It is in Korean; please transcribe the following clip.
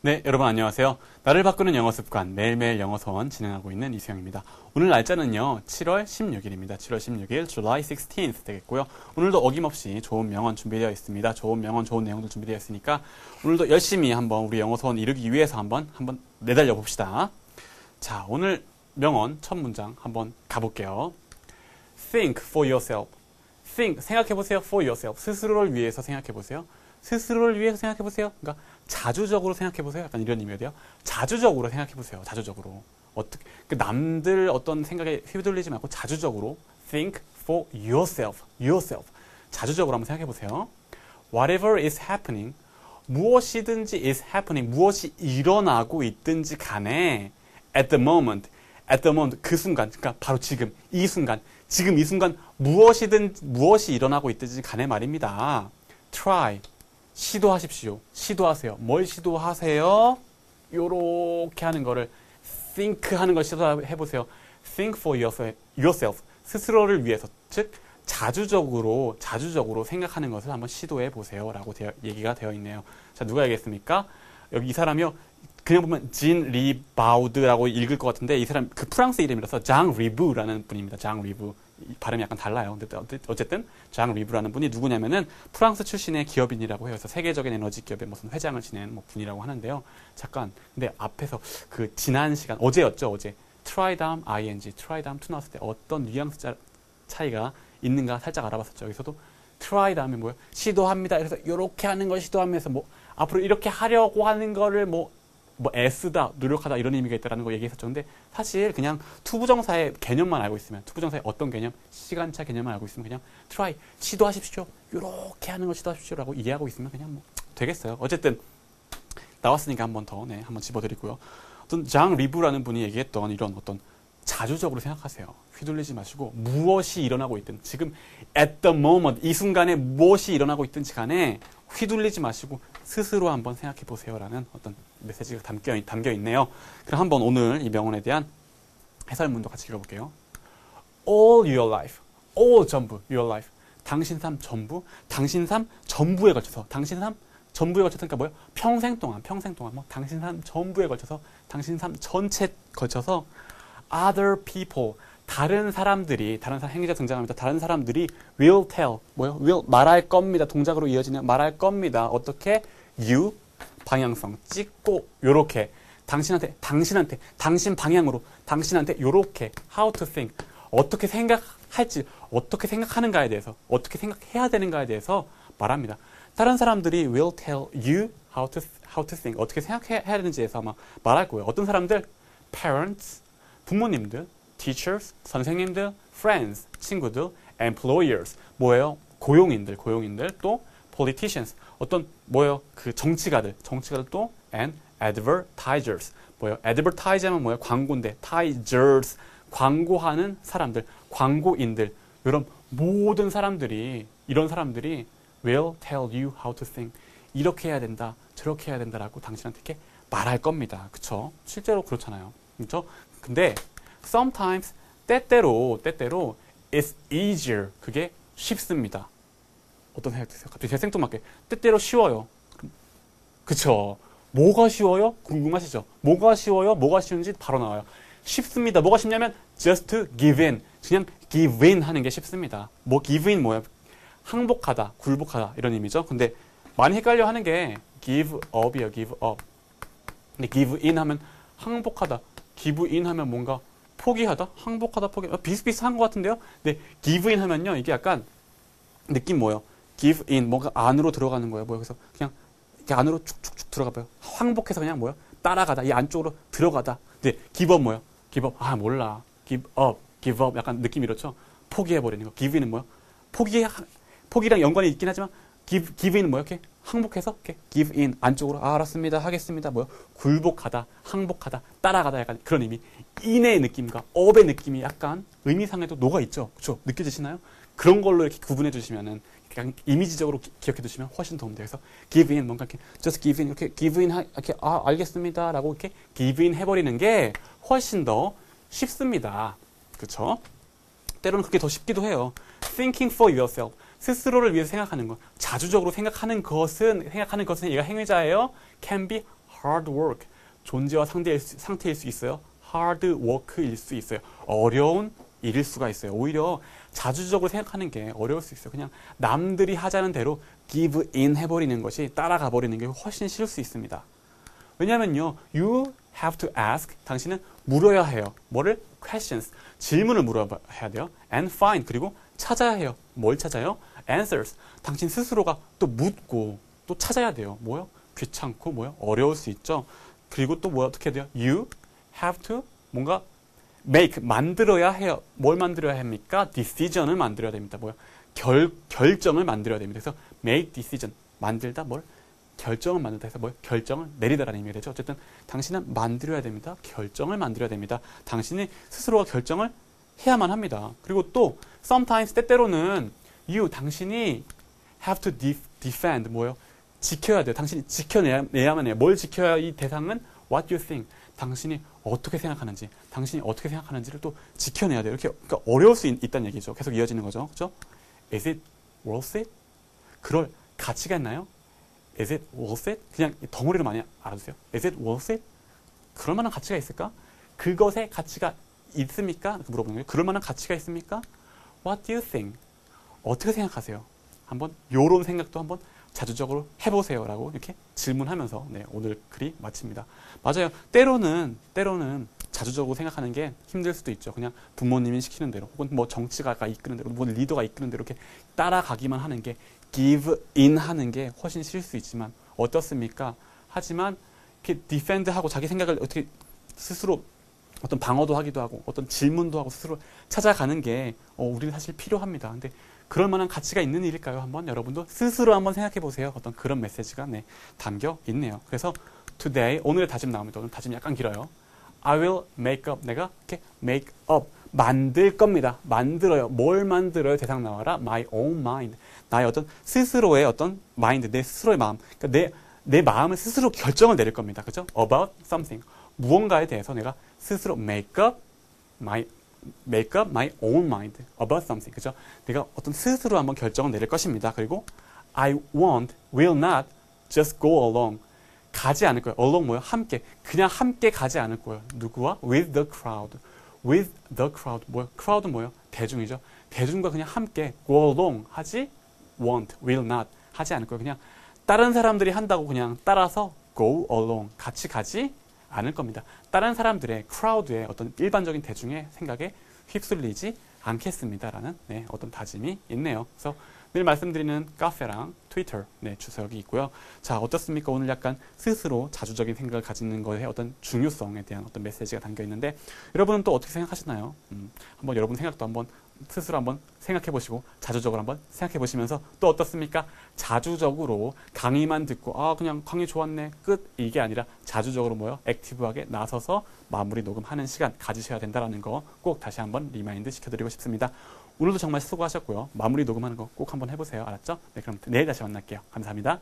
네, 여러분 안녕하세요. 나를 바꾸는 영어 습관 매일매일 영어 서원 진행하고 있는 이수영입니다. 오늘 날짜는요, 7월 16일입니다. 7월 16일, July 16th 되겠고요. 오늘도 어김없이 좋은 명언 준비되어 있습니다. 좋은 명언, 좋은 내용들 준비되어 있으니까 오늘도 열심히 한번 우리 영어 서원 이루기 위해서 한번 한번 내달려 봅시다. 자, 오늘 명언 첫 문장 한번 가볼게요. Think for yourself. Think 생각해 보세요. For yourself. 스스로를 위해서 생각해 보세요. 스스로를 위해서 생각해 보세요. 그러니까 자주적으로 생각해 보세요. 약간 이런 의미가 돼요. 자주적으로 생각해 보세요. 자주적으로. 어떻게 그 남들 어떤 생각에 휘둘리지 말고 자주적으로 think for yourself. yourself. 자주적으로 한번 생각해 보세요. Whatever is happening 무엇이든지 is happening 무엇이 일어나고 있든지 간에 at the moment at the moment 그 순간 그러니까 바로 지금 이 순간 지금 이 순간 무엇이든 무엇이 일어나고 있든지 간에 말입니다. try 시도하십시오. 시도하세요. 뭘 시도하세요? 요렇게 하는 거를 think 하는 걸 시도해 보세요. think for yourself. 스스로를 위해서 즉 자주적으로 자주적으로 생각하는 것을 한번 시도해 보세요라고 되어, 얘기가 되어 있네요. 자, 누가 얘기했습니까? 여기 이 사람이요. 그냥 보면 진 리바우드라고 읽을 것 같은데 이 사람 그 프랑스 이름이라서 장 리부라는 분입니다. 장 리부. 발음이 약간 달라요. 근데 어쨌든 장 리브라는 분이 누구냐면은 프랑스 출신의 기업인이라고 해요. 그래서 세계적인 에너지 기업의 무슨 회장을 지낸 뭐 분이라고 하는데요. 잠깐 근데 앞에서 그 지난 시간 어제였죠 어제 다음 ing 다음 to 나왔을 때 어떤 뉘앙스 차이가 있는가 살짝 알아봤었죠. 여기서도 try 다음에 뭐요? 시도합니다. 그래서 이렇게 하는 걸 시도하면서 뭐 앞으로 이렇게 하려고 하는 거를 뭐 뭐 애쓰다, 노력하다 이런 의미가 있다라는 거 얘기했었죠. 근데 사실 그냥 투부정사의 개념만 알고 있으면 투부정사의 어떤 개념, 시간차 개념만 알고 있으면 그냥 try 시도하십시오. 이렇게 하는 걸 시도하십시오라고 이해하고 있으면 그냥 뭐 되겠어요. 어쨌든 나왔으니까 한번 더, 네, 한번 집어드리고요. 어떤 장 리브라는 분이 얘기했던 이런 어떤 자주적으로 생각하세요. 휘둘리지 마시고 무엇이 일어나고 있든 지금 at the moment 이 순간에 무엇이 일어나고 있든지 간에 휘둘리지 마시고 스스로 한번 생각해 보세요라는 어떤 메시지가 담겨, 담겨 있네요. 그럼 한번 오늘 이 명언에 대한 해설문도 같이 읽어볼게요. All your life, all 전부, your life. 당신 삶 전부, 당신 삶 전부에 걸쳐서, 당신 삶 전부에 걸쳐서, 그러니까 뭐예요? 평생 동안, 평생 동안, 뭐, 당신 삶 전부에 걸쳐서, 당신 삶 전체에 걸쳐서, other people, 다른 사람들이, 다른 사람, 행위자 등장합니다. 다른 사람들이 will tell, 뭐요? will, 말할 겁니다. 동작으로 이어지는 말할 겁니다. 어떻게? you, 방향성 찍고 요렇게 당신한테 당신한테 당신 방향으로 당신한테 요렇게 how to think 어떻게 생각할지 어떻게 생각하는가에 대해서 어떻게 생각해야 되는가에 대해서 말합니다. 다른 사람들이 will tell you how to how to think 어떻게 생각해야 되는지에서 아마 말할 거예요. 어떤 사람들 parents 부모님들 teachers 선생님들 friends 친구들 employers 뭐예요? 고용인들 고용인들 또 politicians 어떤 뭐예요? 그 정치가들, 정치가들 또 and advertisers. 뭐예요? advertise면 뭐예요? 광고인데 tigers 광고하는 사람들, 광고인들 이런 모든 사람들이 이런 사람들이 will tell you how to think. 이렇게 해야 된다, 저렇게 해야 된다라고 당신한테 이렇게 말할 겁니다. 그쵸? 실제로 그렇잖아요. 그쵸? 근데 sometimes 때때로 때때로 it's easier 그게 쉽습니다. 어떤 생각 드세요? 갑자기 제 생뚱맞게 때때로 쉬워요. 그쵸? 뭐가 쉬워요? 궁금하시죠? 뭐가 쉬워요? 뭐가 쉬운지 바로 나와요. 쉽습니다. 뭐가 쉽냐면 just to give in. 그냥 give in 하는 게 쉽습니다. 뭐 give in 뭐예요? 항복하다, 굴복하다 이런 의미죠. 근데 많이 헷갈려 하는 게 give up이에요. give up. 근데 give in 하면 항복하다. give in 하면 뭔가 포기하다, 항복하다, 포기. 어, 비슷비슷한 것 같은데요. 근데 give in 하면요, 이게 약간 느낌 뭐예요? give in 뭔가 안으로 들어가는 거예요. 뭐예요? 그래서 그냥 이렇게 안으로 축축축 들어가 봐요. 항복해서 그냥 뭐예요? 따라가다. 이 안쪽으로 들어가다. 근데 give up 뭐예요? give up. 아, 몰라. give up. give up. 약간 느낌 이렇죠? 포기해 버리는 거. give in은 뭐예요? 포기, 포기랑 연관이 있긴 하지만 give, give in은 뭐예요? 이렇게 항복해서 이렇게 give in 안쪽으로 아, 알았습니다. 하겠습니다. 뭐요? 굴복하다, 항복하다, 따라가다 약간 그런 의미. in의 느낌과 up의 느낌이 약간 의미상에도 녹아 있죠. 그렇죠? 느껴지시나요? 그런 걸로 이렇게 구분해 주시면은 그냥 이미지적으로 기, 억해 두시면 훨씬 도움돼요. 그래서 give in 뭔가 이렇게 just give in 이렇게 give in 하, 이렇게 아 알겠습니다라고 이렇게 give in 해버리는 게 훨씬 더 쉽습니다. 그렇죠? 때로는 그게 더 쉽기도 해요. thinking for yourself 스스로를 위해서 생각하는 것 자주적으로 생각하는 것은 생각하는 것은 얘가 행위자예요. can be hard work. 존재와 상대일 수, 상태일 수 있어요. hard work일 수 있어요. 어려운 일일 수가 있어요. 오히려 자주적으로 생각하는 게 어려울 수 있어요. 그냥 남들이 하자는 대로 give in 해버리는 것이 따라가 버리는 게 훨씬 쉬울 수 있습니다. 왜냐면요, you have to ask. 당신은 물어야 해요. 뭐를? questions. 질문을 물어야 돼요. and find. 그리고 찾아야 해요. 뭘 찾아요? answers. 당신 스스로가 또 묻고 또 찾아야 돼요. 뭐요? 귀찮고 뭐요? 어려울 수 있죠. 그리고 또 뭐 어떻게 돼요? You have to 뭔가 make 만들어야 해요. 뭘 만들어야 합니까? decision을 만들어야 됩니다. 뭐요? 결 결정을 만들어야 됩니다. 그래서 make decision 만들다 뭘 결정을 만들다 해서 뭐 결정을 내리다라는 의미가 되죠. 어쨌든 당신은 만들어야 됩니다. 결정을 만들어야 됩니다. 당신이 스스로가 결정을 해야만 합니다. 그리고 또 sometimes 때때로는 you 당신이 have to def, defend 뭐요? 지켜야 돼요. 당신이 지켜내야만 해요. 뭘 지켜야 이 대상은 what you think. 당신이 어떻게 생각하는지, 당신이 어떻게 생각하는지를 또 지켜내야 돼요. 이렇게 그러니까 어려울 수 있, 다는 얘기죠. 계속 이어지는 거죠. 그죠? Is it worth it? 그럴 가치가 있나요? Is it worth it? 그냥 덩어리로 많이 알아두세요. Is it worth it? 그럴 만한 가치가 있을까? 그것의 가치가 있습니까? 물어보는 거예요. 그럴 만한 가치가 있습니까? What do you think? 어떻게 생각하세요? 한번 요런 생각도 한번 자주적으로 해보세요라고 이렇게 질문하면서 네, 오늘 글이 마칩니다. 맞아요. 때로는 때로는 자주적으로 생각하는 게 힘들 수도 있죠. 그냥 부모님이 시키는 대로 혹은 뭐 정치가가 이끄는 대로 뭐 리더가 이끄는 대로 이렇게 따라가기만 하는 게 give in 하는 게 훨씬 쉬울 수 있지만 어떻습니까? 하지만 이렇게 defend하고 자기 생각을 어떻게 스스로 어떤 방어도 하기도 하고 어떤 질문도 하고 스스로 찾아가는 게 어, 우리는 사실 필요합니다. 근데 그럴 만한 가치가 있는 일일까요? 한번 여러분도 스스로 한번 생각해 보세요. 어떤 그런 메시지가 네, 담겨 있네요. 그래서 today 오늘의 다짐 나옵니다. 오늘 다짐이 약간 길어요. I will make up. 내가 이렇게 make up 만들 겁니다. 만들어요. 뭘 만들어요? 대상 나와라. My own mind. 나의 어떤 스스로의 어떤 마인드, 내 스스로의 마음. 그러니까 내, 내 마음을 스스로 결정을 내릴 겁니다. 그죠? About something. 무언가에 대해서 내가 스스로 make up my make up my own mind about something. 그죠? 내가 어떤 스스로 한번 결정을 내릴 것입니다. 그리고 I won't, will not just go along. 가지 않을 거예요. along 뭐요? 함께. 그냥 함께 가지 않을 거예요. 누구와? with the crowd. with the crowd. 뭐요? crowd 뭐요? 대중이죠. 대중과 그냥 함께 go along 하지 won't, will not 하지 않을 거예요. 그냥 다른 사람들이 한다고 그냥 따라서 go along 같이 가지 않을 겁니다. 다른 사람들의 크라우드의 어떤 일반적인 대중의 생각에 휩쓸리지 않겠습니다라는 네, 어떤 다짐이 있네요. 그래서 늘 말씀드리는 카페랑 트위터 네, 여기 있고요. 자 어떻습니까? 오늘 약간 스스로 자주적인 생각을 가지는 것의 어떤 중요성에 대한 어떤 메시지가 담겨 있는데 여러분은 또 어떻게 생각하시나요? 음, 한번 여러분 생각도 한번 스스로 한번 생각해 보시고 자주적으로 한번 생각해 보시면서 또 어떻습니까? 자주적으로 강의만 듣고 아 그냥 강의 좋았네 끝 이게 아니라 자주적으로 뭐요? 액티브하게 나서서 마무리 녹음하는 시간 가지셔야 된다라는 거 꼭 다시 한번 리마인드 시켜드리고 싶습니다. 오늘도 정말 수고하셨고요. 마무리 녹음하는 거 꼭 한번 해보세요. 알았죠? 네 그럼 내일 다시 만날게요. 감사합니다.